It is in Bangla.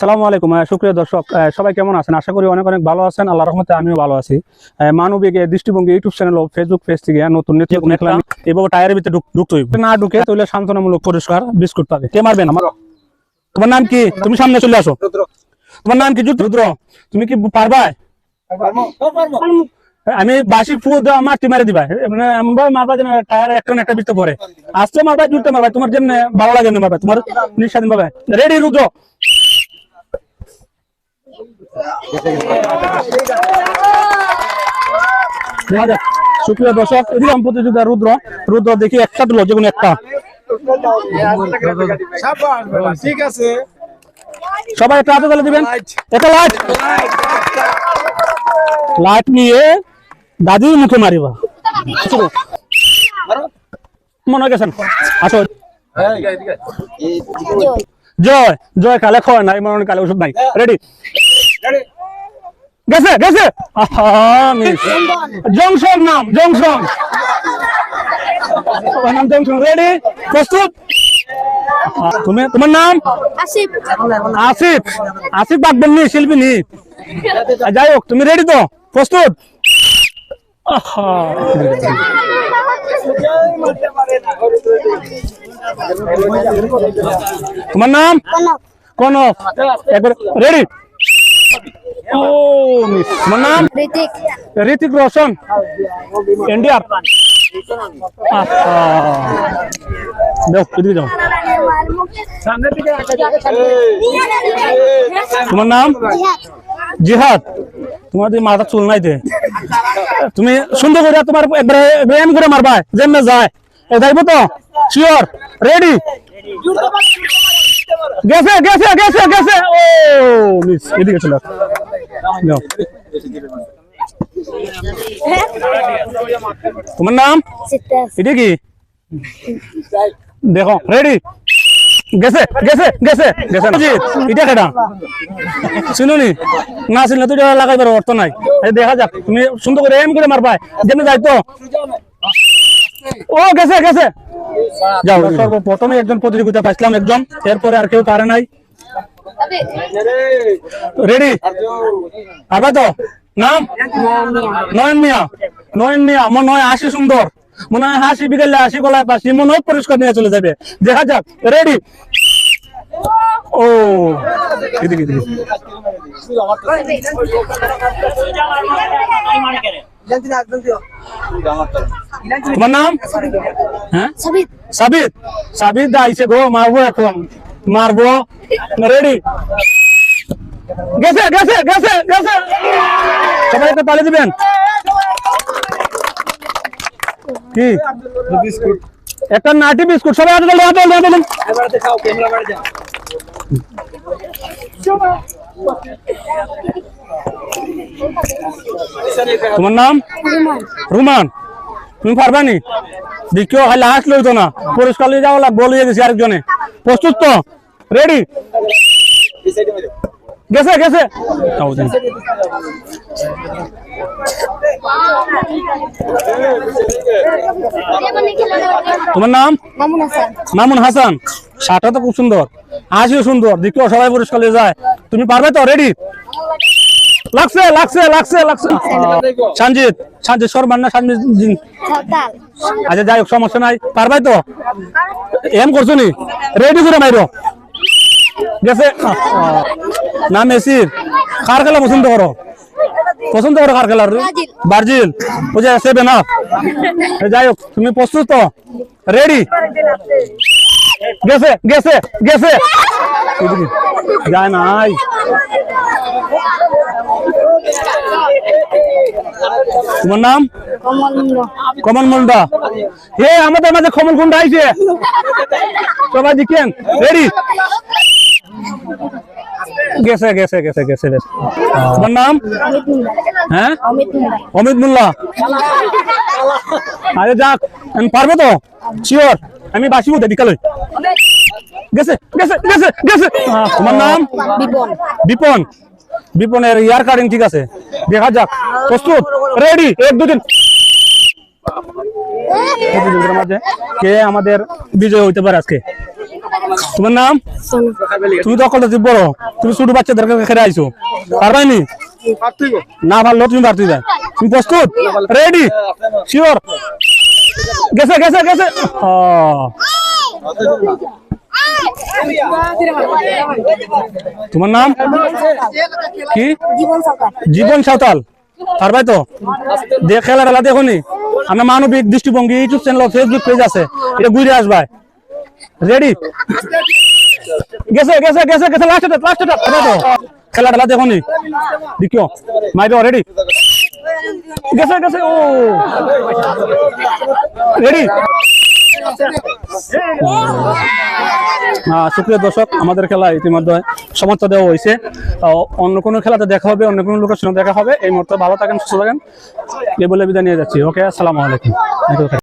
সালামু আলাইকুম আহ, সুপ্রিয় দর্শক সবাই কেমন আছেন? আশা করি অনেক অনেক ভালো আছেন। আল্লাহ রহমতে আমিও ভালো আছি। মানবিক দৃষ্টিভঙ্গি ইউটিউব চ্যানেল ও ফেসবুক পেজ থেকে নতুন দেখলাম এভাবে টায়ারের ভিতরে ঢুকতে হইব। না ঢুকে তাহলে সান্ত্বনামূলক পুরস্কার বিস্কুট পাবে। কে মারবেন? আমার তোমার নাম কি? তুমি সামনে চলে আসো। তোমার নাম কি? রুদ্র। তুমি কি পারবা? আমি বাসি ফু দেওয়া মাটি মারি দিবা। মানে এমন মারবা যেন টায়ার একটা না একটা বিতে পরে আসতে মারবা জুড়তে মারবা। তোমার জন্য ভালো লাগে না মারবা। তোমার নিঃস্বাধীন ভাবে রেডি রুদ্র? সুপ্রিয় দর্শক এদিকে আমি প্রতিযোগিতা রুদ্র রুদ্র দেখি একটা তুলো যে কোনো একটা। ঠিক আছে। সবাই একটা হাতে তালে দিবেন। একটা লাইট লাইট নিয়ে দাদির মুখে মারিবা। মনে হয় গেছেন? আসো। জয় জয় কালে খাওয়া নাই মনে হয় কালে ওষুধ নাই। রেডি গেছে গেছে আহা, miss। জংশন নাম জংশন তোমার নাম জংশন রেডি প্রস্তুত আহ, তুমি তোমার নাম আসিফ আসিফ আসিফ বাগবেন নি শিল্পী নি যাই হোক তুমি রেডি তো প্রস্তুত আহা। তোমার নাম কনক কনক একবার রেডি ও মিস তোমার নাম ঋতিক ঋতিক রোশন ইন্ডিয়া যাও এদিকে যাও তোমার নাম জিহাদ তোমার দিয়ে মাথা চুল নাই দে তুমি সুন্দর করে তোমার একবারে ব্যায়াম করে মারবা যেমনে যায় এ যাইব তো শিওর রেডি গেছে গেছে গেছে গেছে ও মিস এদিকে চলে আসো। তোমার নাম? এটা কি? দেখো রেডি গেছে গেছে গেছে গেছে না? এটা কেটা শুনুনি? না শুনলে তুই লাগাইবার অর্থ নাই। এই দেখা যাক তুমি সুন্দর করে এম করে মারবা। যেমনি যাই তো। ও গেছে গেছে। যাও। সর্বপ্রথমে একজন প্রতিযোগিতা পাইছিলাম একজন এরপরে আর কেউ পারে নাই। রেডি পারবা তো? নাম? নয়ন মিয়া। নয়ন মিয়া মনে হয় হাসি সুন্দর। মনে হয় হাসি বিকেলে হাসি গলায় পাশি মনে হয় পরিষ্কার নিয়ে চলে যাবে। দেখা যাক। রেডি ও এদিকে তোমার নাম? হ্যাঁ? সাবিত। সাবিত। সাবিত আইছে গো মারবো এখন। মারবো। রেডি গেছে গেছে গেছে গেছে। সবাই একটা তালি দিবেন? কি? বিস্কুট একটা নাটি বিস্কুট। সবাই হাতে তালি হাতে যা তোমার নাম? রুমান। তুমি পারবা নি? দেখিও খালি হাস লইতো না। পুরস্কার লিয়ে যাওয়া লাগবো লিয়ে গেছি আরেকজনে। প্রস্তুত তো? রেডি এই সাইডে মেরে গেছে গেছে। তোমার নাম? মামুন হাসান। মামুন হাসান। শার্টটা তো খুব সুন্দর। হাসিও সুন্দর। দেখিও সবাই পুরস্কার যায়। তুমি পারবে তো? রেডি লাগছে লাগছে লাগছে লাগছে। সঞ্জিত সঞ্জিত সরমান না সঞ্জিত আচ্ছা যাই হোক সমস্যা নাই। পারবাই তো? এম করছ নি? রেডি করে মাইরো। গেছে। না মেসির কার খেলা পছন্দ করো? পছন্দ করো কার খেলার ব্রাজিল। ব্রাজিল। বুঝে সেবে না যাই হোক তুমি প্রস্তুত? তো রেডি গেছে গেছে গেছে। যায় নাই। তোমার নাম? কমল মুন্ড কমল মুন্ডা হে আমাদের মাঝে কমল কুন্ডা আইছে। সবাই দেখেন রেডি গেছে গেছে গেছে গেছে তোমার নাম? হ্যাঁ? অমিত মোল্লা। আরে যাক আমি পারব তো? শিওর আমি বাসি মধ্যে বিকালে গেছে গেছে গেছে গেছে। তোমার নাম? বিপন। বিপন। বিপনের ইয়ার কাটিং ঠিক আছে। দেখা যাক প্রস্তুত? রেডি এক দুদিন কে আমাদের বিজয় হইতে পারে আজকে? তোমার নাম? তুমি অকলটা জীব বড়। তুমি ছোট বাচ্চাদের কাছে খেলে আইছো। পারবাইনি না? পারল তুমি পারতে যাই। তুমি প্রস্তুত? রেডি শিওর গেছে গেছে গেছে। তোমার নাম? কি? জীবন সাঁওতাল। পারবাই তো? দেখ খেলা টেলা দেখনি আমার মানবিক দৃষ্টিভঙ্গি, ইউটিউব চ্যানেল ফেসবুক পেজ আছে। এটা ঘুরে আসবাই। রেডি গেছে গেছে গেছে গেছে খেলা টেলা দেখনি দেখিও মাইবে রেডি গেছে গেছে, ও। রেডি সুপ্রিয় দর্শক, আমাদের খেলা ইতিমধ্যে সমাপ্ত দেওয়া হয়েছে। অন্য কোনো খেলাতে দেখা হবে, অন্য কোনো লোকের সঙ্গে দেখা হবে। এই মুহূর্তে ভালো থাকেন, সুস্থ থাকেন। এই বলে বিদায় নিয়ে যাচ্ছি। ওকে, আসসালামু আলাইকুম।